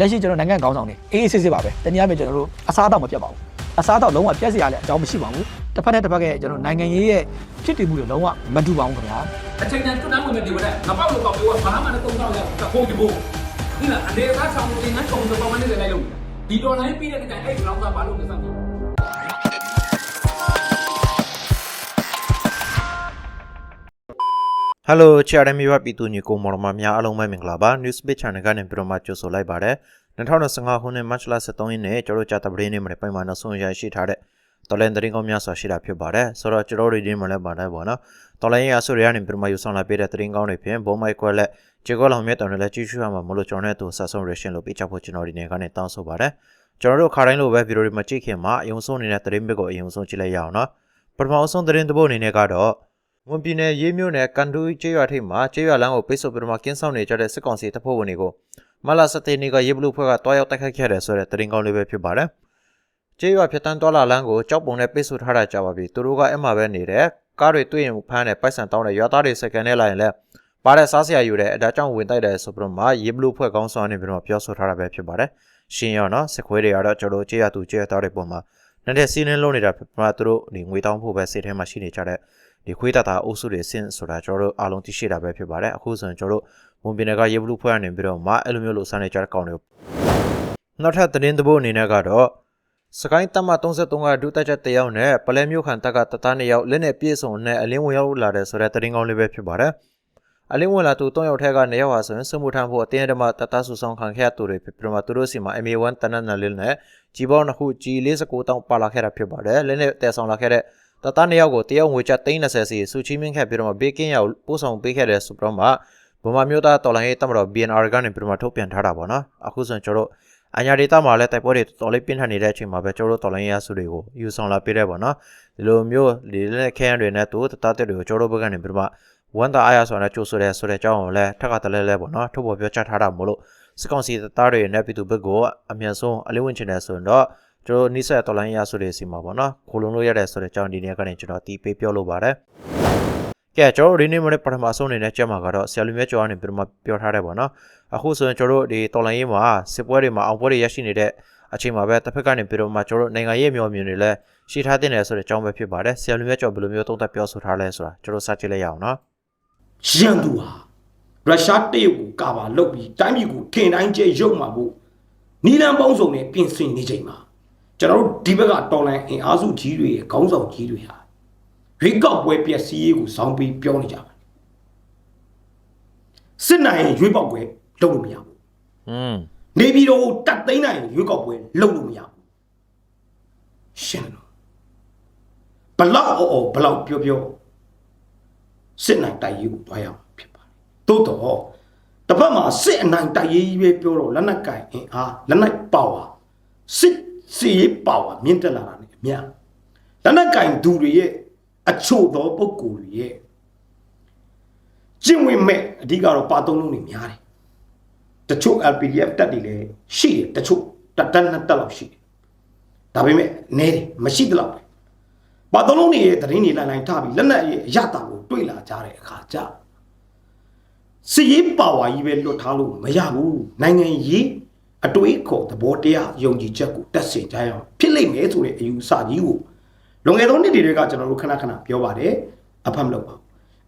လက်ရှိကျွန်တော်နိုင်ငံခေါင်းဆောင်တွေအေးအေးဆေးဆေးပါပဲတနည်းအားဖြင့်ကျွန်တော်တို့အစားအသောက်မပြတ်ပါဘူးအစားအသောက်လုံးဝပြတ်စရာလည်းအကြောင်းမရှိပါဘူးတစ်ဖက်နဲ့တစ်ဖက်ကကျွန်တော်နိုင်ငံရေးရဲ့ဖြစ်တည်မှုတွေလုံးဝမတူပါဘူးခင်ဗျာအချိန်တန်တွန်းတန်းဝင်နေဒီဝက်ငါပေါ့လို့ကောက်ပြောဘာမှမသုံးတော့ရတခိုးဒီဘို့ဒီလားအနေသားဆောင်တင်ငန်းချုံတော့ဘာမှနေလိုက်လို့ဒီဒေါ်လာပြီးတဲ့တိုင်အဲ့ဒီလောင်းသားဘာလို့မစမ်းဘူး ဟယ်လိုချာရမီဝပြည်သူညီကိုမော်မများအားလုံးပဲမင်္ဂလာပါ Newsbit Channel ကနေပြီးတော့မှကြိုဆိုလိုက်ပါတယ်2025ခုနှစ် March လ23ရက်နေ့ကျွန်တော်တို့ကြာတပရင်းနေ့မှာပိုင်မှာနောက်ဆုံးရရှိထားတဲ့တော်လန်တရင်ကောင်းများစွာရှိတာဖြစ်ပါတယ်ဆိုတော့ကျွန်တော်တို့ဒီနေ့မှာလည်းပါတယ်ပေါ့နော်တော်လန်ရဲ့အဆိုရရနေပြီးတော့မှယူဆောင်လာပေးတဲ့တရင်ကောင်းတွေဖြင့်ဘုံမိုက်ခွက်လက်ခြေကောက်လောင်မြတ်တော်နဲ့လည်းကြီးစုရမှာမလို့ကျွန်တော်နဲ့သူဆက်ဆုံး reaction လုပ်ပေးချဖို့ကျွန်တော်ဒီနေ့ကနေတောင်းဆိုပါတယ်ကျွန်တော်တို့ခါတိုင်းလိုပဲဗီဒီယိုတွေမှာကြည့်ခင်မှာအယုံဆုံးနေတဲ့တရင်ဘက်ကိုအယုံဆုံးကြည့်လိုက်ရအောင်နော်ပထမအဆုံးတရင်တစ်ပုတ်အနေနဲ့ကတော့ မွန်ပြည်နယ်ရေးမြို့နယ်ကန်တူးကျေးရွာထိပ်မှာကျေးရွာလမ်းကိုပိတ်ဆို့ပြီးတော့မှကင်းဆောင်နေကြတဲ့စစ်ကောင်စီတပ်ဖွဲ့ဝင်တွေကိုမလာစတဲ့နေ့ကရေဘလူးဖွဲ့ကတွားရောက်တိုက်ခိုက်ခဲ့တယ်ဆိုတဲ့သတင်းကောင်းလေးပဲဖြစ်ပါတယ်။ကျေးရွာဖြတ်တန်းသွားလာလမ်းကိုကြောက်ပုံနဲ့ပိတ်ဆို့ထားတာကြာပါပြီ။သူတို့ကအဲ့မှာပဲနေတယ်။ကားတွေတွေ့ရင်ဖမ်းတယ်ပိုက်ဆံတောင်းတယ်ရွာသားတွေစကန်နဲ့လာရင်လည်းပါတဲ့စားစရာယူတယ်အဲဒါကြောင့်ဝင်တိုက်တယ်ဆိုပြီးတော့မှရေဘလူးဖွဲ့ကောင်းဆောင်နေပြီးတော့ပြောဆိုထားတာပဲဖြစ်ပါတယ်။ရှင်းရောနော်စစ်ခွေးတွေကတော့ကျွန်တော်ကျေးရွာသူကျေးရွာသားတွေပုံမှာနဲ့တဲ့စီးနှင်းလုံးနေတာဖြစ်မှာသူတို့ဒီငွေတောင်းဖို့ပဲစိတ်ထဲမှာရှိနေကြတဲ့ ဒီခွေးတတာအုပ်စုတွေဆင့်ဆိုတာကျွန်တော်တို့အားလုံးသိရှိတာပဲဖြစ်ပါတယ်အခုဆိုရင်ကျွန်တော်တို့မွန်ပြည်နယ်ကရေဘလူးဖွဲ့ရနေပြီးတော့မှအဲ့လိုမျိုးလို့စနေကြတဲ့ကောင်တွေကိုနောက်ထပ်သတင်းသဘောအနေနဲ့ကတော့စကိုင်းတမ33ကဒုတက်ချက်တယောက်နဲ့ပလဲမျိုးခံတက်ကတသားနှစ်ယောက်လက်နဲ့ပြည့်စုံနဲ့အလင်းဝင်ရောက်လာတဲ့ဆိုတဲ့သတင်းကောင်းလေးပဲဖြစ်ပါတယ်အလင်းဝင်လာသူ၃ယောက်ထက်က၂ယောက်ဟာဆိုရင်စမှုထမ်းဖို့အတင်းအဓမ္မတတဆူဆောင်ခံခဲ့ရသူတွေဖြစ်ပြီးတော့မှသူတို့စီမှာ MA1 တနတ်နယ်လေးနဲ့ကြီးပေါင်းနှစ်ခု G49 တောင်းပါလာခဲ့တာဖြစ်ပါတယ်လက်နဲ့တည်ဆောင်လာခဲ့တဲ့ တသားနှစ်ယောက်ကိုတယောက်ငွေကျပ်330စီစုချီးမင်းခဲ့ပြီးတော့မှဘေးကင်းရောက်ပို့ဆောင်ပေးခဲ့တဲ့ဆိုပြီးတော့မှဗမာမျိုးသားတော်လိုင်းရေးတမတော် BNR ကနေပြီးတော့မှထုတ်ပြန်ထားတာပေါ့နော်အခုဆိုရင်ကျွန်တော်တို့အညာဒေတာမှာလည်းတိုက်ပွဲတွေတော်လေးပြင်းထန်နေတဲ့အချိန်မှာပဲကျွန်တော်တို့တော်လိုင်းရေးအစုတွေကိုယူဆောင်လာပေးတယ်ပေါ့နော်ဒီလိုမျိုးဒီလက်ခဲရန်တွေနဲ့သူတသားတက်တွေကိုကျွန်တော်တို့ဘက်ကနေပြီးတော့မှဝန်တာအားရဆိုတာနဲ့ကြိုဆိုတယ်ဆိုတဲ့အကြောင်းကိုလည်းထက်ကတလဲလဲပေါ့နော်ထုတ်ပေါ်ပြောချထားတာမို့လို့စကောင်စီသားတွေနဲ့ပြည်သူဘက်ကိုအမြန်ဆုံးအလေးဝင်ချင်တယ်ဆိုရင်တော့ ကျွန်တော်နိဆက်တော်လိုင်းရဆိုတဲ့စီမှာပေါ့နော်ခိုလုံးလို့ရတဲ့ဆိုတဲ့အကြောင်းဒီနေ့ကနေကျွန်တော်တီးပေးပြောလို့ပါတယ်ကဲကျွန်တော်ဒီနေ့မနေ့ပထမဆုံးအနေနဲ့ကြက်မှာကတော့ဆရာလူမြတ်ကျော်ကနေပြီးတော့မှပြောထားတယ်ပေါ့နော်အခုဆိုရင်ကျွန်တော်တို့ဒီတော်လိုင်းရေးမှာစစ်ပွဲတွေမှာအောင်ပွဲတွေရရှိနေတဲ့အချိန်မှာပဲတစ်ဖက်ကနေပြီးတော့မှကျွန်တော်တို့နိုင်ငံရေးမျှော်မြင်တွေလည်းရှိထားတဲ့နယ်ဆိုတဲ့အကြောင်းပဲဖြစ်ပါတယ်ဆရာလူမြတ်ကျော်ဘယ်လိုမျိုးသုံးသပ်ပြောဆိုထားလဲဆိုတာကျွန်တော်စကြည့်လိုက်ရအောင်နော်ရန်သူဟာရုရှားတရုတ်ကိုကာပါလုပ်ပြီးတိုင်းပြည်ကိုထင်တိုင်းကျဲရုပ်မှာဖို့နီလန်ပေါင်းစုံနဲ့ပြင်ဆင်နေချိန်မှာ ကျွန်တော်တို့ဒီဘက်ကတော်လန်အင်အားစုကြီးတွေရဲ့ခေါင်းဆောင်ကြီးတွေဟာရွေးကောက်ပွဲပြက်စီးရေးကိုစောင်းပြီးပြောနေကြပါတယ်စစ်နိုင်ရင်ရွေးကောက်ပွဲလုပ်လို့မရဘူးอืมနေပြည်တော်ကိုတတ်သိမ်းနိုင်ရင်ရွေးကောက်ပွဲလုပ်လို့မရဘူးရှင်းတယ်နော်ဘလောက်အော်အော်ဘလောက်ပြောပြောစစ်နိုင်တိုက်ရေးကိုတွားရအောင်ဖြစ်ပါတယ်သို့တော့တစ်ဖက်မှာစစ်အနိုင်တိုက်ရေးကြီးပဲပြောတော့လက်နက်ကင်အင်အားလက်နက်ပါဝါစစ် စီရေးပါဝါမြင့်တက်လာတာ ਨੇ အများလက်နက်ကင်သူတွေရဲ့အချို့သောပုဂ္ဂိုလ်တွေရဲ့ကျင့်ဝင်မဲ့အဓိကတော့ပါသုံးလုံးတွေများတယ်တချို့ LPDF တက်တွေလည်းရှိတယ်တချို့တက်တက်နှစ်တက်လောက်ရှိတယ်ဒါပေမဲ့နဲတယ်မရှိသလောက်ပဲဘာသုံးလုံးတွေရဲ့သတင်းတွေလိုက်လိုက်ထားပြီးလက်နက်ရဲ့အရတာကိုတွေ့လာကြတဲ့အခါကျစီရေးပါဝါကြီးပဲလွတ်ထားလို့မရဘူးနိုင်ငံရေး အတွေးခေါ်သဘောတရားယုံကြည်ချက်ကိုတက်ဆင်ကြရအောင်ဖြစ်လိမ့်မယ်ဆိုတဲ့အယူအဆကြီးကိုလွန်ခဲ့သောနှစ်တွေကကျွန်တော်တို့ခဏခဏပြောပါတယ်အဖတ်မလုပ်ပါဘူး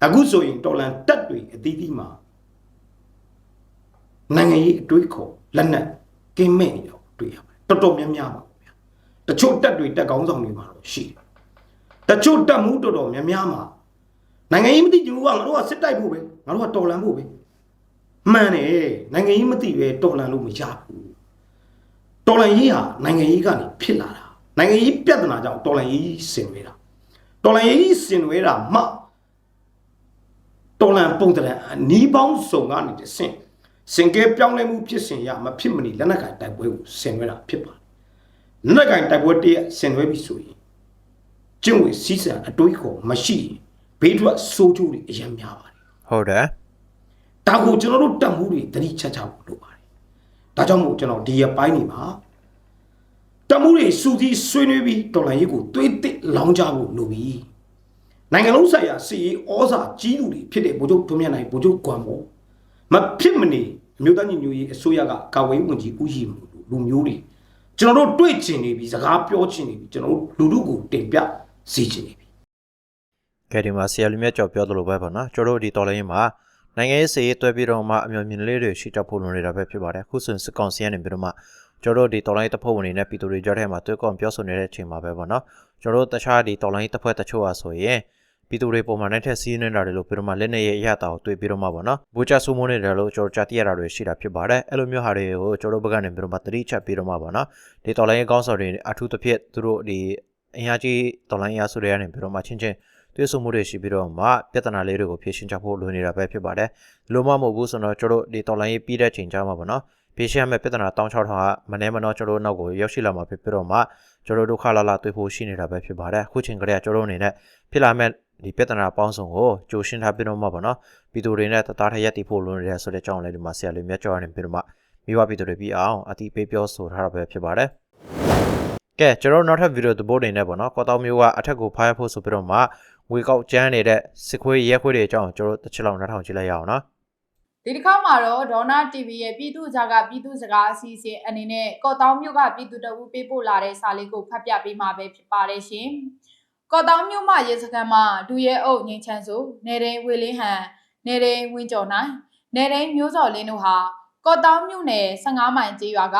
အခုဆိုရင်တော်လန်တက်တွေအသီးသီးမှာနိုင်ငံရေးအတွေးခေါ်လက်နက်ကင်းမဲ့နေတော့တွေ့ရပါတယ်တော်တော်များများပါဗျာတချို့တက်တွေတက်ကောင်းဆောင်တွေမှာတော့ရှိတယ်တချို့တက်မှုတော်တော်များများမှာနိုင်ငံရေးမသိကြဘူးကငါတို့ကစစ်တိုက်ဖို့ပဲငါတို့ကတော်လန်ဖို့ပဲ မှန်တယ်နိုင်ငံရေးမသိပဲတော်လန်လို့မရဘူးတော်လန်ရေးဟာနိုင်ငံရေးကနေဖြစ်လာတာနိုင်ငံရေးပြဿနာကြောင့်တော်လန်ရေးဆင်နွှဲတာတော်လန်ရေးဆင်နွှဲတာမှတော်လန်ပုံတရံအနီးပေါင်းစုံကနေတဆင့်စင်ကဲပြောင်းလဲမှုဖြစ်စဉ်ရမဖြစ်မနေလက်နက်ကင်တိုက်ပွဲကိုဆင်နွှဲတာဖြစ်ပါတယ်လက်နက်ကင်တိုက်ပွဲတည်းဆင်နွှဲပြီဆိုရင်ကျင့်ဝတ်စည်းစံအတွေးခေါ်မရှိရင်ဘေးထွက်စိုးကျိုးတွေအများများပါတယ်ဟုတ်တယ် ဒါကိုကျွန်တော်တို့တတ်မှုတွေတတိချက်ချဖို့လိုပါတယ်ဒါကြောင့်မို့ကျွန်တော်ဒီရပိုင်းနေမှာတတ်မှုတွေစူးစီးဆွေးနွေးပြီးတော်လိုင်းရေးကိုတွေးတစ်လောင်းကြဖို့လိုပြီနိုင်ငံလုံးဆိုင်ရာစီရေးဩဇာကြီးသူတွေဖြစ်တဲ့ဗိုလ်ချုပ်ထွန်းမြတ်နိုင်ဗိုလ်ချုပ်ကွမ်မောမဖြစ်မနေမြို့သားညီညွတ်ရေးအစိုးရကကာဝေးဝင်ကြီးဦးရှိမှုလူမျိုးတွေကျွန်တော်တို့တွေ့ကျင်နေပြီစကားပြောချင်နေပြီကျွန်တော်တို့လူလူကိုတင်ပြစီချင်နေပြီကဲဒီမှာဆရာလူမြတ်ကျော်ပြောသလိုပဲပေါ့နော်ကျွန်တော်တို့ဒီတော်လိုင်းမှာ နိုင်ငံရေးစီရေးတွဲပြီးတော့မှအမျိုးမြင်လေးတွေရှိကြဖို့လိုနေတာပဲဖြစ်ပါတယ်အခုဆိုရင်စစ်ကောင်စီကနေပြီးတော့မှကျွန်တော်တို့ဒီတော်လိုင်းတပ်ဖွဲ့ဝင်တွေနဲ့ပြည်သူတွေကြားထဲမှာတွေ့ကောပြောဆိုနေတဲ့အချိန်မှာပဲပေါ့နော်ကျွန်တော်တို့တခြားဒီတော်လိုင်းတပ်ဖွဲ့တချို့အားဆိုရင်ပြည်သူတွေပုံမှန်နဲ့ထက်စီးနေတာတွေလို့ပြီးတော့မှလက်နဲ့ရဲ့အရတာကိုတွေ့ပြီးတော့မှပေါ့နော်ဘူချဆူမိုးနေတယ်လို့ကျွန်တော်ကြားသိရတာတွေရှိတာဖြစ်ပါတယ်အဲ့လိုမျိုးဟာတွေကိုကျွန်တော်တို့ဘက်ကနေပြီးတော့မှသတိချက်ပြီးတော့မှပေါ့နော်ဒီတော်လိုင်းရဲ့ကောင်းဆောင်တွေအထူးသဖြင့်သူတို့ဒီအင်အားကြီးတော်လိုင်းအရာစုတွေကနေပြီးတော့မှချင်းချင်း တွေ့ဆုံမှုတွေရှိပြီးတော့မှပြဿနာလေးတွေကိုဖြေရှင်းကြဖို့လိုနေတာပဲဖြစ်ပါတယ်။လိုမမဟုတ်ဘူးဆိုတော့ကျွန်တော်တို့ဒီတော်လိုင်းရေးပြီးတဲ့ချိန်ကြမှာပေါ့နော်။ဖြေရှင်းရမယ့်ပြဿနာတောင်းချောက်ထောင်ကမနှဲမနှောကျွန်တော်တို့နောက်ကိုရောက်ရှိလာမှာဖြစ်ပြီးတော့မှကျွန်တော်တို့ခါလာလာတွေ့ဖို့ရှိနေတာပဲဖြစ်ပါတယ်။အခုချိန်ကလေးကကျွန်တော်တို့အနေနဲ့ဖြစ်လာမယ့်ဒီပြဿနာပေါင်းစုံကိုကြိုရှင်းထားပြီးတော့မှပေါ့နော်။ပြည်သူတွေနဲ့တသားထရက်တည်ဖို့လိုနေတယ်ဆိုတဲ့အကြောင်းလေးဒီမှာဆရာလေးမြတ်ကျော်နေပြီးတော့မှမိဘပြည်သူတွေပြီးအောင်အတိပေးပြောဆိုထားတာပဲဖြစ်ပါတယ်။ကဲကျွန်တော်တို့နောက်ထပ်ဗီဒီယိုသဘောတွေနဲ့ပေါ့နော်ကောတောင်မျိုးကအထက်ကိုဖားရဖို့ဆိုပြီးတော့မှ ငွေကောက်ကျန်းနေတဲ့စစ်ခွေးရဲခွေးတွေအကြောင်းကျွန်တော်တို့တစ်ချက်လောက်နှာထောင်ကြည့်လိုက်ရအောင်နော်ဒီတစ်ခါမှာတော့ဒေါနာ TV ရဲ့ပြည်သူ့ကြားကပြည်သူစကားအစီအစဉ်အနေနဲ့ကော့တောင်းမြို့ကပြည်သူတအူပေးပို့လာတဲ့စာလေးကိုဖတ်ပြပေးမှာပဲဖြစ်ပါတယ်ရှင်။ကော့တောင်းမြို့မှာရေစခန်းမှာဒူရဲအုပ်ငင်းချမ်းစုနေရင်ဝေလင်းဟန်နေရင်ဝင်းကျော်နိုင်နေရင်မျိုးစော်လင်းတို့ဟာကော့တောင်းမြို့နယ်15မိုင်ကျေးရွာက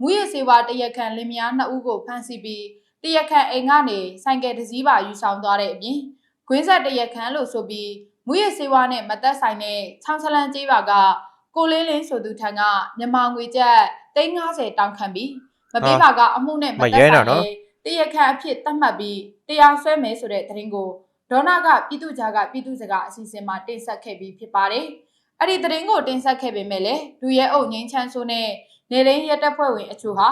မူရစေဝါတရက်ခန့်လင်မယားနှစ်ဦးကိုဖမ်းဆီးပြီးတရက်ခန့်အိမ်ကနေဆိုင်ကယ်တစ်စီးပါယူဆောင်သွားတဲ့အပြင် ကွင်းဆက်တရက်ခန့်လို့ဆိုပြီးမူရစေဝါနဲ့မသက်ဆိုင်တဲ့ချောင်းဆလန်ကျေးရွာကကိုလင်းလင်းဆိုသူထံကမြန်မာငွေကျပ်350တောင်းခံပြီးမပေးပါကအမှုနဲ့မသက်ဆိုင်တဲ့တရခန့်အဖြစ်သတ်မှတ်ပြီးတရားစွဲမယ်ဆိုတဲ့သတင်းကိုဒေါနာကပြည်သူ့ကြားကပြည်သူ့စကားအစီအစဉ်မှာတင်ဆက်ခဲ့ပြီးဖြစ်ပါတယ်။အဲ့ဒီသတင်းကိုတင်ဆက်ခဲ့ပေမဲ့လည်းဒူရဲအုပ်ငင်းချမ်းဆိုးနဲ့နေရင်းရဲတပ်ဖွဲ့ဝင်အချို့ဟာ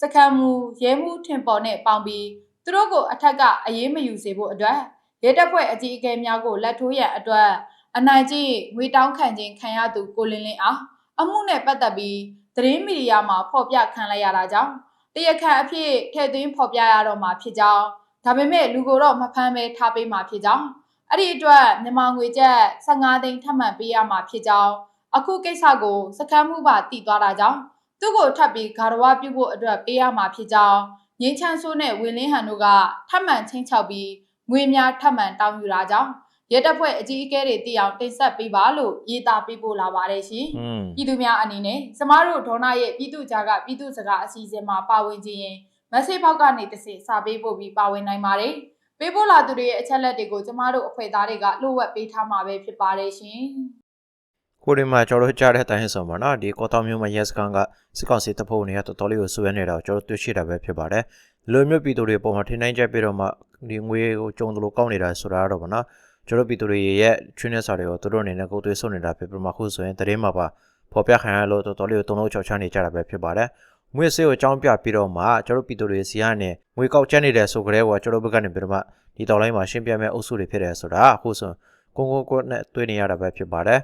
စခန်းမူရဲမှုထင်ပေါ်နဲ့ပေါင်းပြီးသူတို့ကိုအထက်ကအရေးမယူစေဖို့အတွက် ရဲတပ်ဖွဲ့အကြီးအကဲများကိုလက်ထိုးရန်အတွက်အနိုင်ကျင့်ငွေတောင်းခံခြင်းခံရသူကိုလင်းလင်းအားအမှုနဲ့ပတ်သက်ပြီးသတင်းမီဒီယာမှာဖော်ပြခံလိုက်ရတာကြောင့်တရခန့်အဖြစ်ထည့်သွင်းဖော်ပြရတော့မှာဖြစ်ကြောင်းဒါပေမဲ့လူကိုတော့မဖမ်းပဲထားပေးမှာဖြစ်ကြောင်းအဲ့ဒီအတွက်မြန်မာငွေကျပ်15သိန်းထပ်မံပေးရမှာဖြစ်ကြောင်းအခုကိစ္စကိုစကမ်းမှုပါတည်သွားတာကြောင့်သူ့ကိုထပ်ပြီးဂါရဝပြုဖို့အတွက်ပေးရမှာဖြစ်ကြောင်းငင်းချမ်းဆိုးနဲ့ဝင်းလင်းဟန်တို့ကထပ်မံချင်းချောက်ပြီး ငွေများထပ်မံတောင်းယူတာကြောင့်ရဲတပ်ဖွဲ့အကြီးအကဲတွေတည်အောင်တင်ဆက်ပေးပါလို့ရေးသားပေးပို့လာပါတယ်ရှင်။อืมပြည်သူများအနေနဲ့ကျမတို့ဒေါနာရဲ့ပြည်သူ့ကြားကပြည်သူ့စကားအစီအစဉ်မှာပါဝင်ခြင်းရင်မက်ဆေ့ဘောက်ကနေတစ်ဆင့်စာပေးပို့ပြီးပါဝင်နိုင်ပါတယ်။ပေးပို့လာသူတွေရဲ့အချက်လက်တွေကိုကျမတို့အဖွဲ့သားတွေကလှုပ်ဝက်ပေးထားမှာပဲဖြစ်ပါတယ်ရှင်။ကိုဒီမှာကျွန်တော်တို့ကြားတဲ့အတိုင်းဆိုပါတော့ဒီကောတောင်မျိုးမှာရဲစခန်းကစစ်ကောင်စီတပ်ဖွဲ့ဝင်တွေကတော်တော်လေးကိုဆွဲနေတာကိုကျွန်တော်တွေ့ရှိတာပဲဖြစ်ပါတယ်။လူမျိုးပြည်သူတွေပုံမှာထင်နိုင်ကြပြီးတော့မှ ဒီငွေကိုကြုံသလိုကောက်နေတာဆိုတာတော့ဗောနော်ကျွန်တော်ပြည်သူတွေရဲ့ချွေးနေစာတွေကိုသူတို့အနေနဲ့ကိုယ်သွေးဆုံနေတာဖြစ်ပြီးမှခုဆိုရင်တရင်မှာပါဖော်ပြခံရလို့တော်တော်လေးကိုတုံ့လုံးချောက်ချနေကြတာပဲဖြစ်ပါတယ်။ငွေစေးကိုအကြောင်းပြပြီးတော့မှကျွန်တော်ပြည်သူတွေစီကနေငွေကောက်ကျနေတယ်ဆိုကြတဲ့ကကျွန်တော်ဘက်ကနေပြီးတော့မှဒီတော်လိုင်းမှာရှင်းပြမဲ့အုပ်စုတွေဖြစ်တယ်ဆိုတာအခုဆိုကိုကိုကိုနဲ့တွေ့နေရတာပဲဖြစ်ပါတယ်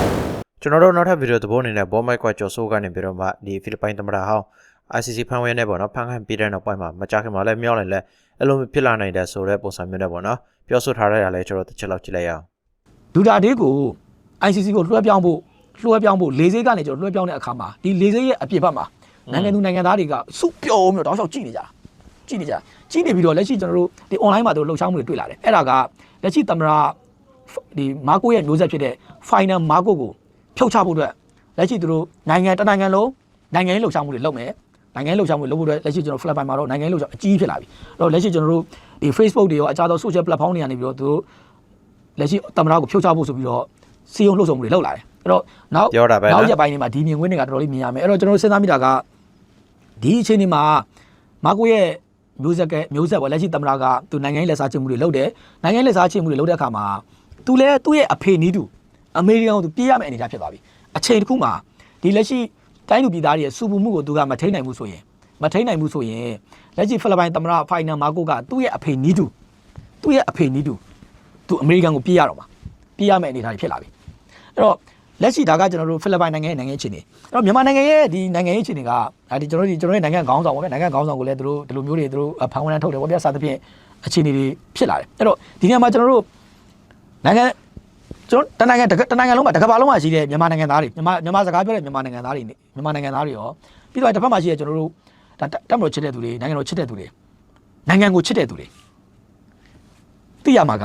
။ကျွန်တော်တို့နောက်ထပ်ဗီဒီယိုသဘောအနေနဲ့ဘောမိုက်ကကျော်ဆိုးကနေပြီးတော့မှဒီဖိလစ်ပိုင်သမ္မတဟောင်း ICC ဖန်ဝဲနဲ့ပေါ့နော်ဖန်ခန့်ပြီးတဲ့နောက်ပိုင်းမှာမကြခင်မှာလည်းမြောက်လိုက်လဲ အဲ့လိုဖြစ်လာနိုင်တယ်ဆိုတဲ့ပုံစံမျိုးနဲ့ပေါ့နော်ပြောဆိုထားရတာလဲကျွန်တော်တစ်ချက်လောက်ကြည့်လိုက်ရအောင်ဒူတာဒေးကို ICC ကိုလွှဲပြောင်းဖို့လွှဲပြောင်းဖို့လေစိတ်ကနေကျွန်တော်လွှဲပြောင်းတဲ့အခါမှာဒီလေစိတ်ရဲ့အပြင်ဘက်မှာနိုင်ငံသူနိုင်ငံသားတွေကစုပြုံးပြီးတော့တောက်လျှောက်ကြည့်နေကြတာကြည့်နေကြတာကြည့်နေပြီးတော့လက်ရှိကျွန်တော်တို့ဒီ online မှာတို့လှုပ်ရှားမှုတွေတွေ့လာတယ်အဲ့ဒါကလက်ရှိသမ္မတဒီမာကိုရဲ့မျိုးဆက်ဖြစ်တဲ့ final မာကိုကိုဖြုတ်ချဖို့အတွက်လက်ရှိသူတို့နိုင်ငံတစ်နိုင်ငံလုံးနိုင်ငံရေးလှုပ်ရှားမှုတွေလုပ်မယ် နိုင်ငံရေးလှုပ်ရှားမှုတွေလုပ်ဖို့အတွက်လက်ရှိကျွန်တော် Philippines မှာတော့နိုင်ငံရေးလှုပ်ရှားအကြီးဖြစ်လာပြီအဲ့တော့လက်ရှိကျွန်တော်တို့ဒီ Facebook တွေရောအခြားသော social platform တွေကနေပြီးတော့သူတို့လက်ရှိသမ္မတကိုဖြုတ်ချဖို့ဆိုပြီးတော့စီယုံလှုပ်ဆောင်မှုတွေလုပ်လာတယ်အဲ့တော့နောက်ပြောတာပဲနောက်နော်ရက်ပိုင်းတွေမှာဒီမြင်ကွင်းတွေကတော်တော်လေးမြင်ရမယ်အဲ့တော့ကျွန်တော်တို့စဉ်းစားမိတာကဒီအချိန်ဒီမှာမာကိုရဲ့မျိုးဆက်ကမျိုးဆက်ပေါ့လက်ရှိသမ္မတကသူနိုင်ငံရေးလက်စားချမှုတွေလုပ်တယ်နိုင်ငံရေးလက်စားချမှုတွေလုပ်တဲ့အခါမှာသူလည်းသူ့ရဲ့အဖေနီးတူအမေရိကန်ကိုသူပြေးရမယ့်အနေအထားဖြစ်သွားပြီအချိန်တစ်ခုမှာဒီလက်ရှိ တိုင်းလူပြည်သားတွေရဲ့စူပူမှုကိုသူကမထိန်နိုင်ဘူးဆိုရင်မထိန်နိုင်ဘူးဆိုရင်လက်ရှိဖိလစ်ပိုင်သမ္မတဖိုင်နယ်မာကိုကသူ့ရဲ့အဖေနီးတူသူ့ရဲ့အဖေနီးတူသူအမေရိကန်ကိုပြေးရတော့မှာပြေးရမယ့်အနေအထားတွေဖြစ်လာပြီအဲ့တော့လက်ရှိဒါကကျွန်တော်တို့ဖိလစ်ပိုင်နိုင်ငံရဲ့နိုင်ငံရေးအခြေအနေအဲ့တော့မြန်မာနိုင်ငံရဲ့ဒီနိုင်ငံရေးအခြေအနေကဒါဒီကျွန်တော်တို့ဒီကျွန်တော်ရဲ့နိုင်ငံခေါင်းဆောင်ပေါ့ဗျာနိုင်ငံခေါင်းဆောင်ကိုလည်းသူတို့ဒီလိုမျိုးတွေသူတို့ဖန်ဝန်ထုတ်တယ်ပေါ့ဗျာစသဖြင့်အခြေအနေတွေဖြစ်လာတယ်အဲ့တော့ဒီနေရာမှာကျွန်တော်တို့နိုင်ငံ ကျွန်တော်တနိုင်ငံတကတနိုင်ငံလုံးမှာတကဘာလုံးမှာရှိတဲ့မြန်မာနိုင်ငံသားတွေမြန်မာမြန်မာစကားပြောတဲ့မြန်မာနိုင်ငံသားတွေနေမြန်မာနိုင်ငံသားတွေရောပြီးတော့တစ်ဖက်မှာရှိတဲ့ကျွန်တော်တို့ဒါတက်မလို့ချစ်တဲ့သူတွေနိုင်ငံတော်ချစ်တဲ့သူတွေနိုင်ငံကိုချစ်တဲ့သူတွေသိရမှာက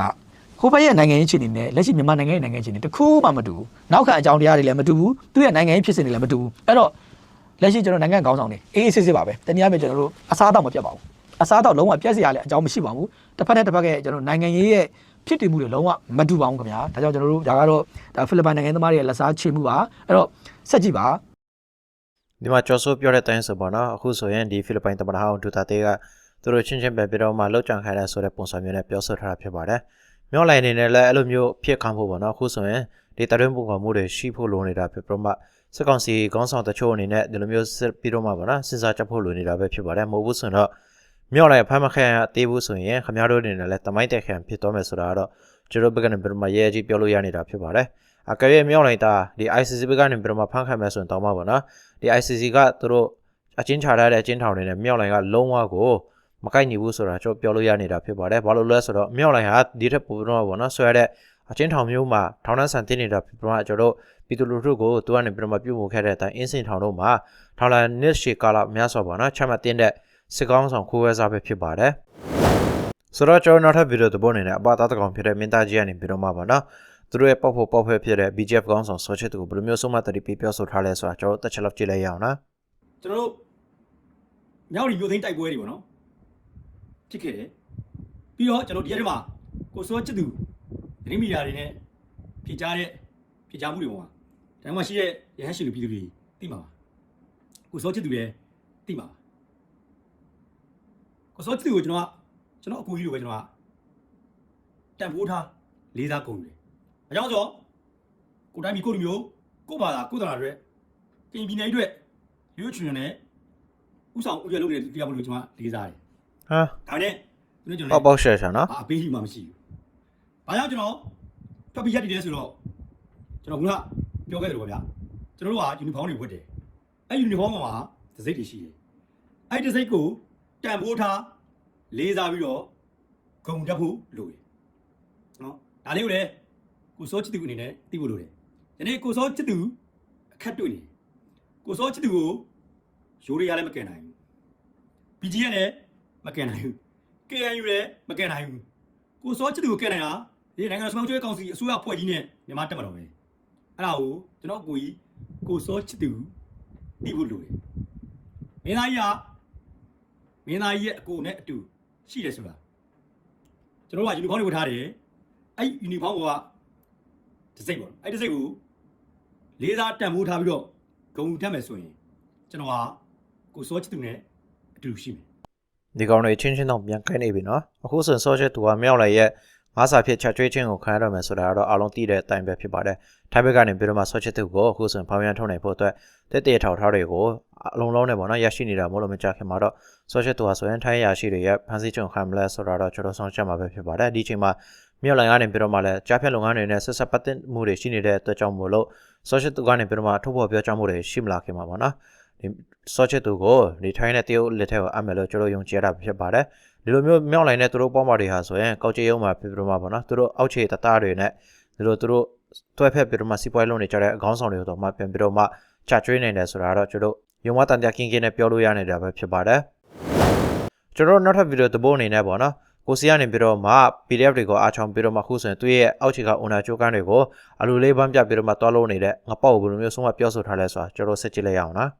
ဟိုဘက်ရဲ့နိုင်ငံရေးအခြေအနေနဲ့လက်ရှိမြန်မာနိုင်ငံရဲ့နိုင်ငံအခြေအနေတစ်ခုမှမတူဘူးနောက်ခံအကြောင်းတရားတွေလည်းမတူဘူးသူရဲ့နိုင်ငံရေးဖြစ်စဉ်တွေလည်းမတူဘူးအဲ့တော့လက်ရှိကျွန်တော်နိုင်ငံခေါင်းဆောင်တွေအေးအေးဆေးဆေးပါပဲတနည်းအားဖြင့်ကျွန်တော်တို့အစားအသောက်မပြတ်ပါဘူးအစားအသောက်လုံးဝပြတ်စရာလည်းအကြောင်းမရှိပါဘူးတစ်ဖက်နဲ့တစ်ဖက်ကကျွန်တော်နိုင်ငံရေးရဲ့ ဖြစ်တည်မှုတွေလုံးဝမတူပါဘူးခင်ဗျာဒါကြောင့်ကျွန်တော်တို့ဒါကတော့ဒါဖိလစ်ပိုင်နိုင်ငံသမားတွေရဲ့လက်စားချေမှုပါအဲ့တော့ဆက်ကြည့်ပါဒီမှာကျော်စိုးပြောတဲ့အတိုင်းဆိုပေါ့နော်အခုဆိုရင်ဒီဖိလစ်ပိုင်သမ္မတဟောင်းဒူတာတေးကသူတို့ချင်းချင်းပဲပြီးတော့မှလောက်ကြံခိုင်းတဲ့ဆိုတဲ့ပုံစံမျိုးနဲ့ပြောဆိုထားတာဖြစ်ပါတယ်။မြောက်လိုင်းအနေနဲ့လည်းအဲ့လိုမျိုးဖြစ်ခံဖို့ပေါ့နော်အခုဆိုရင်ဒီတရင်ပုံကမှုတွေရှိဖို့လိုနေတာဖြစ်ပြီးတော့မှစက်ကောင်စီခေါင်းဆောင်တချို့အနေနဲ့ဒီလိုမျိုးစစ်ပြီးတော့မှပေါ့နော်စဉ်းစားချက်ဖို့လိုနေတာပဲဖြစ်ပါတယ်မဟုတ်ဘူးဆိုတော့ မြောက်လိုင်းဖမ်းမခဲရတေးဘူးဆိုရင်ခမားတို့အနေနဲ့လည်းတမိုင်းတက်ခံဖြစ်တော့မယ်ဆိုတာကတော့ကျွန်တော်ဘက်ကနေပြီးတော့မှရဲကြီးပြောလို့ရနေတာဖြစ်ပါတယ်။အကယ်၍မြောက်လိုက်တာဒီ ICC ဘက်ကနေပြီးတော့မှဖမ်းခံမယ်ဆိုရင်တောင်းပါပေါ့နော်ဒီ ICC ကသူတို့အချင်းချထားတဲ့အချင်းထောင်တွေနဲ့မြောက်လိုင်ကလုံးဝကိုမကိုက်ညီဘူးဆိုတာကျွန်တော်ပြောလို့ရနေတာဖြစ်ပါတယ်ဘာလို့လဲဆိုတော့မြောက်လိုင်ဟာဒီထက်ပိုတော့ပေါ့နော်ဆွဲတဲ့အချင်းထောင်မျိုးမှာထောင်နှန်းဆန်တင်နေတာဖြစ်တော့ကျွန်တော်တို့ပြည်သူလူထုကိုသူကနေပြီးတော့မှပြုမှုခဲ့တဲ့အတိုင်းအင်းစင်ထောင်တို့မှာထောင်လနစ်ရှေကာလများစွာပေါ့နော်ချမှတ်တင်တဲ့ စစ်ကောင်းဆောင်ခိုးဝဲစားပဲဖြစ်ပါတယ်ဆိုတော့ကျွန်တော်နောက်ထပ်ဗီဒီယိုတစ်ပုဒ်အနေနဲ့အပါသားတစ်ကောင်ဖြစ်တဲ့မင်းသားကြီးကနေပြီးတော့မှပါနော်သူတို့ရဲ့ပေါက်ဖို့ပေါက်ဖက်ဖြစ်တဲ့ BGF ကောင်းဆောင်ဆောချစ်သူကိုဘယ်လိုမျိုးဆုံးမတတိပေးပြောဆိုထားလဲဆိုတာကျွန်တော်တို့တစ်ချက်လောက်ကြည့်လိုက်ရအောင်နော်ကျွန်တော်တို့မြောက်ရီမျိုးသိန်းတိုက်ပွဲတွေပေါ့နော်ဖြစ်ခဲ့တယ်ပြီးတော့ကျွန်တော်ဒီရက်ထဲမှာကိုစောချစ်သူဒရင်းမီယာတွေနဲ့ဖြစ်ကြတဲ့ဖြစ်ကြမှုတွေပေါ့မှာဒါမှရှိတဲ့ရဟန်းရှင်လူပြည်သူတွေသိမှာပါကိုစောချစ်သူလည်းသိမှာပါ ကိုစောချစ်သူကိုကျွန်တော်ကကျွန်တော်အကူကြီးလိုပဲကျွန်တော်ကတန်ဖိုးထားလေးစားကုန်တယ်အကြောင်းဆိုကိုတိုင်းမီကိုလူမျိုးကိုဘာသာကိုသနာတွေကင်ပြည်နယ်အတွက်ရွေးချယ်နေဥဆောင်ဥရလုပ်နေတဲ့တရားမလို့ကျွန်တော်လေးစားတယ်ဟာဒါနဲ့သူတို့ကျွန်တော်ပေါက်ပေါက်ရှယ်ရှာနော်အပေးဟိမှမရှိဘူး။ဘာကြောင့်ကျွန်တော်တွက်ပြီးရက်တည်တယ်ဆိုတော့ကျွန်တော်ကပြောခဲ့တယ်ပေါ့ဗျာ။ကျွန်တော်တို့ကယူနီဖောင်းတွေဝတ်တယ်။အဲ့ယူနီဖောင်းမှာဒစိတ်တွေရှိတယ်။အဲ့ဒစိတ်ကို တန်ဖိုးထားလေးစားပြီးတော့ဂုံတက်ဖို့လိုတယ်။နော်ဒါလေးကိုလည်းကိုစောချစ်သူအနေနဲ့သိဖို့လိုတယ်။ဒီနေ့ကိုစောချစ်သူအခက်တွေ့နေတယ်။ကိုစောချစ်သူကိုရိုးရရလည်းမကင်နိုင်ဘူး။ BG ကလည်းမကင်နိုင်ဘူး။ KNU လည်းမကင်နိုင်ဘူးကိုစောချစ်သူကိုကင်နိုင်တာဒီနိုင်ငံတော်စမောင်းကျွေးကောင်စီအစိုးရအဖွဲ့ကြီးနဲ့မြန်မာတက်မတော်ပဲအဲ့ဒါကိုကျွန်တော်ကိုကြီးကိုစောချစ်သူသိဖို့လိုတယ်မင်းသားကြီးက မင်းသားကြီးရဲ့အကိုနဲ့အတူရှိတယ်ဆိုတာကျွန်တော်ကယူနီဖောင်းတွေဝတ်ထားတယ်အဲ့ယူနီဖောင်းကတစ်စိတ်ပေါ့အဲ့တစ်စိတ်ကိုလေးစားတန်ဖိုးထားပြီးတော့ဂုံတက်မယ်ဆိုရင်ကျွန်တော်ကကိုစောချစ်သူနဲ့အတူရှိမယ်ဒီကောင်တွေချင်းချင်းတော့ပြန်ခိုင်းနေပြီနော်အခုဆိုရင် social တူကမြောက်လိုက်ရဲ့ ငါးစာဖြစ်ချက်ကျွေးချင်းကိုခံရတော့မယ်ဆိုတာကတော့အားလုံးသိတဲ့အတိုင်းပဲဖြစ်ပါတယ်ထိုင်းဘက်ကနေပြီးတော့မှ social တူကိုအခုဆိုရင်ဖောင်ရန်ထုတ်နိုင်ဖို့အတွက်တက်တဲ့ထောက်ထားတွေကိုအလုံးလုံးနဲ့ပေါ့နော်ရရှိနေတာမို့လို့မကြခင်မှာတော့ social တူဟာဆိုရင်ထိုင်းရရှိတွေရဲ့ဖန်ဆီးချုံခံမလဲဆိုတာတော့ကျွန်တော်ဆောင်ချက်မှာပဲဖြစ်ပါတယ်ဒီချိန်မှာမြောက်လိုက်ကနေပြီးတော့မှလည်းကြားဖြတ်လုပ်ငန်းတွေနဲ့ဆက်ဆက်ပတ်သက်မှုတွေရှိနေတဲ့အတွက်ကြောင့်မို့လို့ social တူကနေပြီးတော့မှထုတ်ဖော်ပြောကြားမှုတွေရှိမလာခင်မှာပေါ့နော် ဒီ social တူကိုဒီထိုင်းနဲ့တရုတ်လက်ထက်ကိုအပ်မယ်လို့ကျွန်တော်ယုံကြည်ရတာဖြစ်ပါတယ်ဒီလိုမျိုးမြောက်လိုက်တဲ့သူတို့ပေါင်းပါတွေဟာဆိုရင်ကောက်ကျေးရုံမှာဖြစ်ပြီးတော့မှပေါ့နော်သူတို့အောက်ခြေတသားတွေနဲ့ဒီလိုသူတို့တွဲဖက်ပြီးတော့မှစီးပွားရေးလုပ်နေကြတဲ့အကောင်းဆောင်တွေကိုတော့မှပြန်ပြီးတော့မှချကျွေးနေတယ်ဆိုတာတော့ကျွန်တော်ယုံမတန်တကင်းကင်းနဲ့ပြောလို့ရနေတာပဲဖြစ်ပါတယ်ကျွန်တော်နောက်ထပ်ဗီဒီယိုတစ်ပုဒ်အနေနဲ့ပေါ့နော်ကိုစီကနေပြီးတော့မှ PDF တွေကိုအားချောင်းပြီးတော့မှခုဆိုရင်သူ့ရဲ့အောက်ခြေက owner ချိုးကန်းတွေကိုအလိုလေးပန်းပြပြီးတော့မှတွားလို့နေတဲ့ငပောက်ဘယ်လိုမျိုးဆုံးမပြောဆိုထားလဲဆိုတာကျွန်တော်ဆက်ကြည့်လိုက်ရအောင်နော်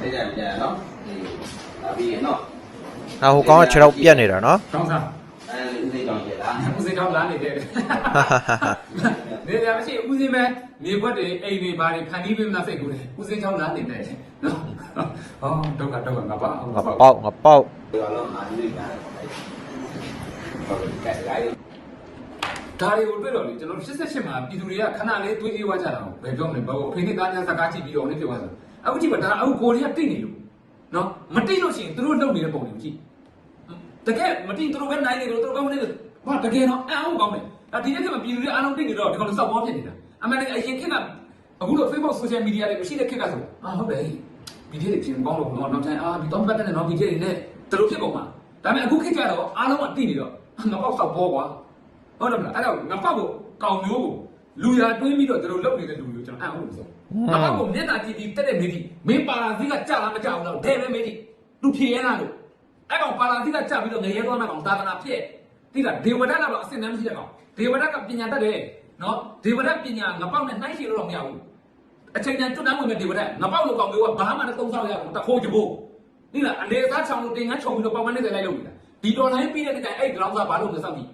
သိကြပြန်နော်ဒီဒါပြီးရင်နော် ။ ဟာဟိုကောင်ကခြေတော့ပြက်နေတာနော်ကောင်းစားအဲဦးစိတ်ကြောင့်ဖြစ်တာဦးစိန်ကောင်းလာနေတယ်နေရမရှိဦးစိန်မဲ့မြေခွက်တွေအိမ်တွေဘာတွေဖန်တီးပေးမလားစိတ်ကူတယ်ဦးစိန်ချောင်းလာနေတယ်နော်ဟောဒုက္ခဒုက္ခငါပါ။ငါပေါက်ငါပေါက်ဒီကတော့အာဒီနေတာဟုတ်ကဲ့ဒါရီဒါတွေကိုတွေ့တော့လေကျွန်တော်88မှာပြည်သူတွေကခဏလေးတွေးအေးဝကြတာကိုဘယ်ပြောမလဲဘောအဖေနဲ့သားများစကားကြည့်ပြီးတော့နေပြောသွားဆိုအခုကြည့်ပါဒါအခုကိုတွေကတိတ်နေလို့နော်မတိတ်လို့ရှိရင်သူတို့လုပ်နေတဲ့ပုံတွေကိုကြည့် တကယ်မတိတ်သူတို့ပဲနိုင်နေတယ်သူတို့ပဲမနေတယ်ဘာတကယ်တော့အံ့ဩကောင်းတယ်ဒါဒီနေ့ကမှပြည်သူတွေအားလုံးတိတ်နေတော့ဒီကောင်စောက်ပေါ်ဖြစ်နေတာအမှန်တကယ်အရင်ခေတ်ကအခုတော့ Facebook social media တွေမရှိတဲ့ခေတ်ကဆိုအာဟုတ်တယ်ဗီဒီယိုတွေပြင်ကောင်းလို့တော့နောက်တိုင်းအာဒီတော့ပတ်တဲ့နော်ဗီဒီယိုတွေနဲ့သူတို့ဖြစ်ကုန်မှာဒါပေမဲ့အခုခေတ်ကျတော့အားလုံးကတိနေတော့ငါပေါက်ဆောက်ပေါ်ကွာဟုတ်တယ်မလားအဲ့တော့ငါပေါက်ကိုကောင်မျိုးကိုလူရတွင်းပြီးတော့တို့လုပ်နေတဲ့လူမျိုးကျွန်တော်အံ့ဩလို့ဆိုငါပေါက်ကိုမျက်နှာကြည့်ပြီးတက်တဲ့မေးဒီမင်းပါလာစီကကြာလားမကြာဘူးလားဒဲပဲမေးဒီသူဖြေရလားလို့ အဲ့ကောင်ပါလာစီကကြာပြီးတော့ငရဲသွားမဲ့ကောင်သာသနာဖြစ်တိလားဒေဝဒတ်ကတော့အစင်တမ်းမရှိတဲ့ကောင်ဒေဝဒတ်ကပညာတတ်တယ်နော်ဒေဝဒတ်ပညာငါပေါက်နဲ့နှိုင်းရှင်လို့တော့မရဘူးအချိန်တန်ကျွတ်တန်းဝင်မဲ့ဒီဝရက်ငါပေါက်လို့ကောင်မျိုးကဘာမှလည်းသုံးဆောင်ရအောင်တခိုးကြဖို့ဒီလားအနေသားချောင်းလို့တင်ငန်းချုံပြီးတော့ပေါက်မနေတယ်လိုက်လို့နေတာဒီတော်လိုင်းပြီးတဲ့တိုင်အဲ့ဂရောင်းစားဘာလို့လဲစောင့်ကြည့်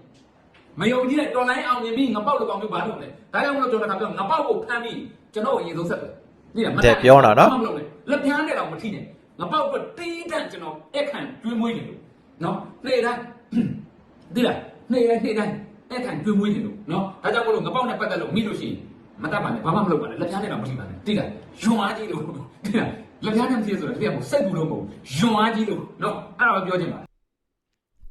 မယုံကြည်တဲ့တော်လိုင်းအောင်မြင်ပြီးငါပေါက်လို့ကောင်မျိုးဘာလို့လဲဒါကြောင့်မလို့ကျွန်တော်ကပြောငါပေါက်ကိုဖမ်းပြီးကျွန်တော်အရင်ဆုံးဆက်တယ်ဒီလားလက်ပြားနဲ့တော့မထိနဲ့ ငါပေါက်တော့တင်းတန့်ကျွန်တော်အဲ့ခံကျွေးမွေးနေလို့နော်နေ့တိုင်းဒီလားနေ့တိုင်းနေ့တိုင်းအဲ့ခံကျွေးမွေးနေလို့နော်ဒါကြောင့်မလို့ငါပေါက်နဲ့ပတ်သက်လို့မိလို့ရှိရင်မတတ်ပါနဲ့ဘာမှမလုပ်ပါနဲ့လက်ပြားနဲ့တော့မထိပါနဲ့တိတယ်ယွန်အားကြီးလို့တိတယ်လက်ပြားနဲ့မထိဆိုတော့တိတယ်မို့စိတ်ဘူးလို့မဟုတ်ယွန်အားကြီးလို့နော်အဲ့ဒါကိုပြောချင်ပါ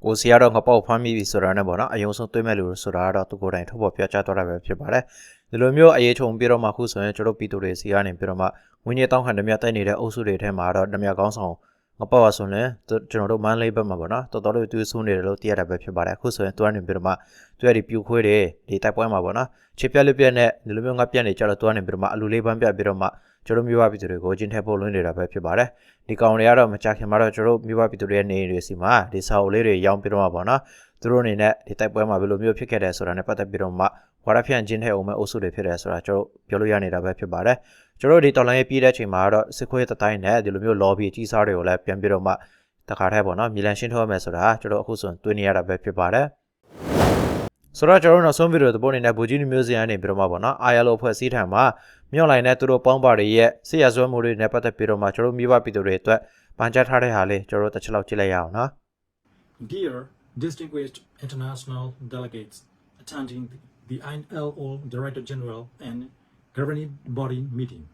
ကိုစီကတော့ငပေါက်ဖမ်းမိပြီဆိုတာနဲ့ပေါ့နော်အယုံဆုံးတွေးမဲ့လူဆိုတာကတော့သူကိုယ်တိုင်ထုတ်ဖော်ပြောကြားသွားတာပဲဖြစ်ပါတယ်ဒီလိုမျိုးအရေးချုံပြီးတော့မှခုဆိုရင်ကျွန်တော်ပြည်သူတွေစီကနေပြီးတော့မှ ဝင်းကြီးတောင်းခံဓမြတိုက်နေတဲ့အုပ်စုတွေထဲမှာတော့ဓမြကောင်းဆောင်ငပေါက်ပါဆိုရင်ကျွန်တော်တို့မန်းလေးဘက်မှာပေါ့နော်တော်တော်လေးသူဆူးနေတယ်လို့သိရတာပဲဖြစ်ပါတယ်အခုဆိုရင်သူကနေပြီးတော့မှသူရဒီပြူခွေးတွေဒီတိုက်ပွဲမှာပေါ့နော်ချစ်ပြက်လေးပြက်နဲ့ဒီလိုမျိုးငါပြက်နေကြတော့သူကနေပြီးတော့မှအလူလေးပန်းပြပြီးတော့မှကျွန်တော်မျိုးပါပြည်သူတွေကိုကျင်းထက်ဖို့လွှင့်နေတာပဲဖြစ်ပါတယ်ဒီကောင်တွေကတော့မကြခင်မှာတော့ကျွန်တော်တို့မျိုးပါပြည်သူတွေရဲ့နေအိမ်တွေစီမှာဒီစာအုပ်လေးတွေရောင်းပြီးတော့မှပေါ့နော်သူတို့အနေနဲ့ဒီတိုက်ပွဲမှာဘယ်လိုမျိုးဖြစ်ခဲ့တယ်ဆိုတာနဲ့ပတ်သက်ပြီးတော့မှဝါရဖြန့်ကျင်းထဲအောင်မဲ့အုပ်စုတွေဖြစ်တယ်ဆိုတာကျွန်တော်ပြောလို့ရနေတာပဲဖြစ်ပါတယ် ကျွန်တော်တို့ဒီတော်လိုင်းရေးပြည်တဲ့အချိန်မှာတော့စစ်ခွေးတတိုင်းနဲ့ဒီလိုမျိုး lobby အကြီးစားတွေကိုလည်းပြန်ပြီးတော့မှတခါတည်းပေါ့နော်မြေလန်ရှင်းထုတ်ရမယ်ဆိုတာကျွန်တော်အခုဆိုရင်တွေ့နေရတာပဲဖြစ်ပါတယ်ဆိုတော့ကျွန်တော်တို့နောက်ဆုံးဗီဒီယိုသဘောအနေနဲ့ဘူဂျီနီမျိုးစီကနေပြီးတော့မှပေါ့နော် ILO ဖွဲ့စည်းထံမှာမြောက်လိုင်းနဲ့သူတို့ပေါင်းပါတွေရဲ့ဆရာဆွဲမှုတွေနဲ့ပတ်သက်ပြီးတော့မှကျွန်တော်မိဘပြည်သူတွေအတွက်ပန်ကြားထားတဲ့ဟာလေးကျွန်တော်တို့တစ်ချက်လောက်ကြည့်လိုက်ရအောင်နော် Dear distinguished international delegates attending the ILO Director General and Governing Body meeting,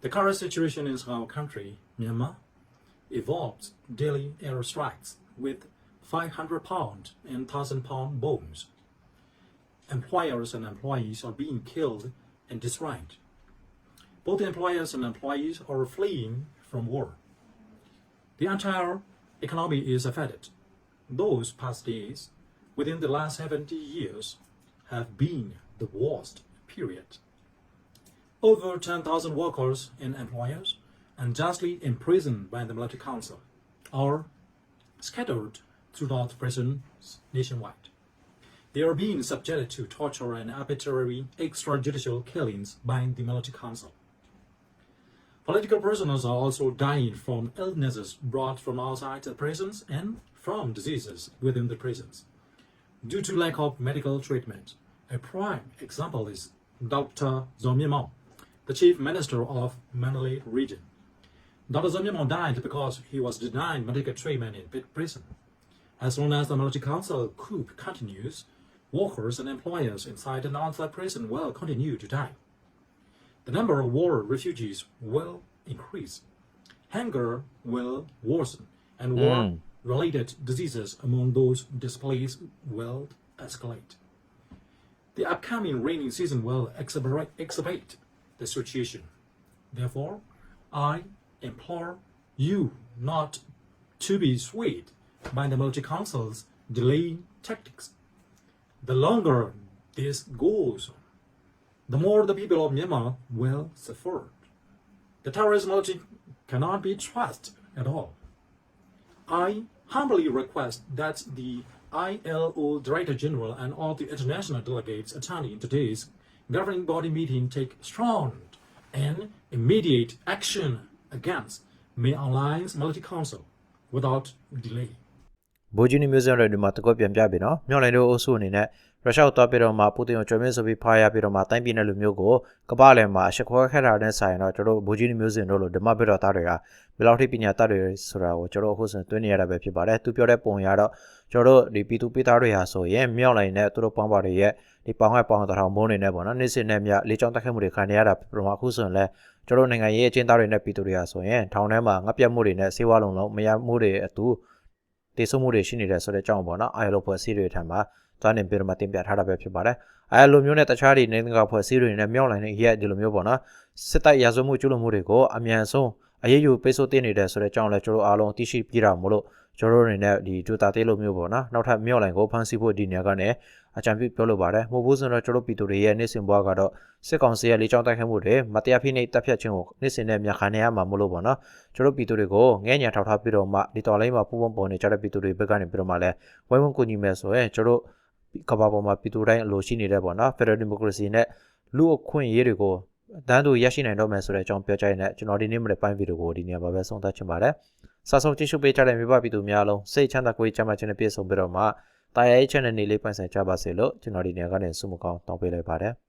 the current situation in our country, Myanmar, evolves daily airstrikes with 500 pound and 1000 pound bombs. Employers and employees are being killed and destroyed. Both employers and employees are fleeing from war. The entire economy is affected. Those past days, within the last 70 years, have been the worst period. Over 10,000 workers and employers unjustly imprisoned by the military council are scattered throughout prisons nationwide. They are being subjected to torture and arbitrary extrajudicial killings by the military council. Political prisoners are also dying from illnesses brought from outside the prisons and from diseases within the prisons. Due to lack of medical treatment, a prime example is Dr. Zomyamon, the chief minister of Manali region. Dr. Zomyamon died because he was denied medical treatment in prison. As long as the military council coup continues, workers and employers inside and outside prison will continue to die the number of war refugees will increase. Hunger will worsen, and hmm. war related diseases among those displaced will escalate. The upcoming rainy season will exacerbate the situation. Therefore, I implore you not to be swayed by the military council's delaying tactics. The longer this goes on, the more the people of Myanmar will suffer. The terrorist military cannot be trusted at all. I humbly request that the ILO Director General and all the international delegates attending today's governing body meeting take strong and immediate action against Myanmar's military council without delay. ဘူဂျီနီမျိုးစံတွေဒီမှာတကွက်ပြန်ပြပြီနော်မြောက်လိုင်းတို့အုပ်စုအနေနဲ့ ရုရှားကိုတွားပြီးတော့မှပူတင်ကိုကြွေးမင်းဆိုပြီးဖားရပြီးတော့မှတိုင်းပြည်နယ်လူမျိုးကိုကပ္ပလယ်မှာအရှိခွဲခဲ့တာနဲ့ဆိုင်တော့ကျွန်တော်တို့ဘူဂျီနီမျိုးစံတို့လိုဓမ္မဘစ်တော်သားတွေကဘယ်လောက်ထိပညာတတ်တွေဆိုတာကိုကျွန်တော်အခုဆိုတွင်းနေရတာပဲဖြစ်ပါတယ်သူပြောတဲ့ပုံရတော့ကျွန်တော်တို့ဒီပီတူပီသားတွေဟာဆိုရင်မြောက်လိုင်းနဲ့သူတို့ပေါင်းပါတွေရဲ့ဒီပေါင်းဟဲ့ပေါင်းတော်ထောင်မုန်းနေနဲ့ပေါ့နော်နေ့စဉ်နဲ့မြလေးချောင်းတက်ခတ်မှုတွေခံနေရတာပြမအခုဆိုရင်လဲကျွန်တော်တို့နိုင်ငံရေးအကျဉ်းသားတွေနဲ့ပီတူတွေဟာဆိုရင်ထောင်ထဲမှာငှက်ပြတ်မှုတွေနဲ့ဆေးဝါးလုံးလုံးမရမှုတွေအတူတည်ဆုံမှုတွေရှိနေတယ်ဆိုတဲ့အကြောင်းပေါ့နော်အားရလို့ဖွဲ့စည်းတွေထံမှာ သွားနေပြီးတော့မှတင်ပြထားတာပဲဖြစ်ပါတယ်အဲလိုမျိုးနဲ့တခြားတွေနိုင်ငံဖွဲ့စည်းတွေနဲ့မြောက်လိုက်နေရဲ့ဒီလိုမျိုးပေါ့နော်စစ်တပ်ရာဇဝမှုကျူးလွန်မှုတွေကိုအမြန်ဆုံးအရေးယူပိတ်ဆို့တင်နေတဲ့ဆိုတဲ့အကြောင်းလည်းကျွန်တော်အားလုံးသိရှိပြီးတာမို့လို့ကျွန်တော်တို့အနေနဲ့ဒီဒူတာတေးလိုမျိုးပေါ့နော်နောက်ထပ်မြောက်လိုင်ကိုဖန်ဆီးဖို့ဒီနေရာကနေအကြံပြုပြောလိုပါတယ်မဟုတ်ဘူးဆိုတော့ကျွန်တော်ပြည်သူတွေရဲ့နေ့စဉ်ဘဝကတော့စစ်ကောင်စီရဲ့လေကြောင်းတိုက်ခိုက်မှုတွေမတရားဖိနှိပ်တပ်ဖြတ်ခြင်းကိုနေ့စဉ်နဲ့မြန်ခံနေရမှာမလို့ပေါ့နော်ကျွန်တော်ပြည်သူတွေကိုငဲ့ညာထောက်ထားပြီးတော့မှဒီတော်လိုင်းမှာပူပေါင်းပေါ်နေကြတဲ့ပြည်သူတွေဘက်ကနေပြီးတော့မှလည်းဝိုင်းဝန်းကူညီမယ်ဆိုရင်ကျွန်တော် ကဘာပေါ်မှာပြည်သူတိုင်းအလိုရှိနေတဲ့ပေါ့နော် Federal Democracy နဲ့လူအခွင့်အရေးတွေကိုတန်းတူရရှိနိုင်တော့မယ်ဆိုတဲ့အကြောင်းပြောကြရင်လည်းကျွန်တော်ဒီနေ့မနေ့ပိုင်းဗီဒီယိုကိုဒီနေရာမှာပဲဆုံးသတ်ချင်ပါတယ်။စာဆုံးကြည့်ရှုပေးကြတဲ့မိဘပြည်သူများလုံးစိတ်ချမ်းသာကိုယ်ချမ်းသာခြင်းနဲ့ပြည့်စုံပြီးတော့မှတာယာရေး channel နေလေးပိုင်ဆိုင်ကြပါစေလို့ကျွန်တော်ဒီနေရာကနေဆုမကောင်းတောင်းပေးလိုက်ပါတယ်။